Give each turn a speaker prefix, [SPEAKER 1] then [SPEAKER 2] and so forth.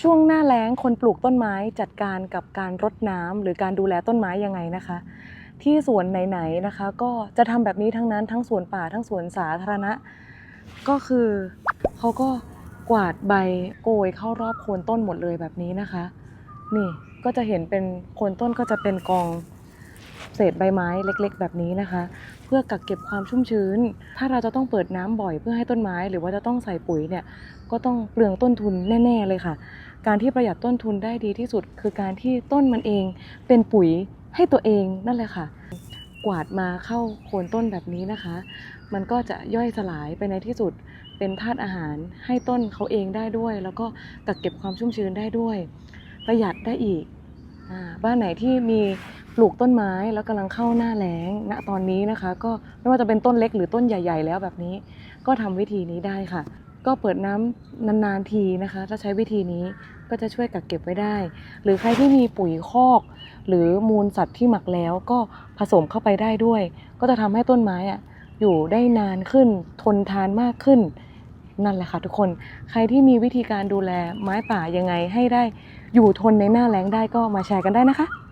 [SPEAKER 1] ช่วงหน้าแล้งคนปลูกต้นไม้จัดการกับการรดน้ำหรือการดูแลต้นไม้ยังไงนะคะ ที่สวนไหนๆนะคะ ก็จะทำแบบนี้ทั้งนั้นทั้งสวนป่าทั้งสวนสาธารณะ ก็คือเขาก็กวาดใบโกยเข้ารอบโคนต้นหมดเลยแบบนี้นะคะ นี่ก็จะเห็นเป็นโคนต้นก็จะเป็นกอง เศษใบไม้เล็กๆ แบบนี้นะคะ เพื่อกักเก็บความชุ่มชื้น ถ้าเราจะต้องเปิดน้ำบ่อยเพื่อให้ต้นไม้ หรือว่าจะต้องใส่ปุ๋ยเนี่ยก็ต้องเปลืองต้นทุนแน่ ๆ เลยค่ะ การที่ประหยัดต้นทุนได้ดีที่สุด คือการที่ต้นมันเองเป็นปุ๋ยให้ตัวเองนั่นแหละค่ะ กวาดมาเข้าโคนต้นแบบนี้นะคะ มันก็จะย่อยสลายไปในที่สุด เป็นธาตุอาหารให้ต้นเขาเองได้ด้วย แล้วก็กักเก็บความชุ่มชื้นได้ด้วย ประหยัดได้อีกอบ้านไหนที่มี ลูกต้นไม้แล้วกำลังเข้าหน้าแล้งณตอนนี้นะคะ ก็ไม่ว่าจะเป็นต้นเล็กหรือต้นใหญ่ ๆ แล้วแบบนี้ ก็ทำวิธีนี้ได้ค่ะ ก็เปิดน้ำนานๆทีนะคะ ถ้าใช้วิธีนี้ก็จะช่วยกักเก็บไว้ได้ หรือใครที่มีปุ๋ยคอก หรือมูลสัตว์ที่หมักแล้วก็ผสมเข้าไปได้ด้วย ก็จะทำให้ต้นไม้อะอยู่ได้นานขึ้น ทนทานมากขึ้น นั่นแหละค่ะทุกคน ใครที่มีวิธีการดูแลไม้ป่ายังไงให้ได้อยู่ทนในหน้าแล้งได้ก็มาแชร์กันได้นะคะ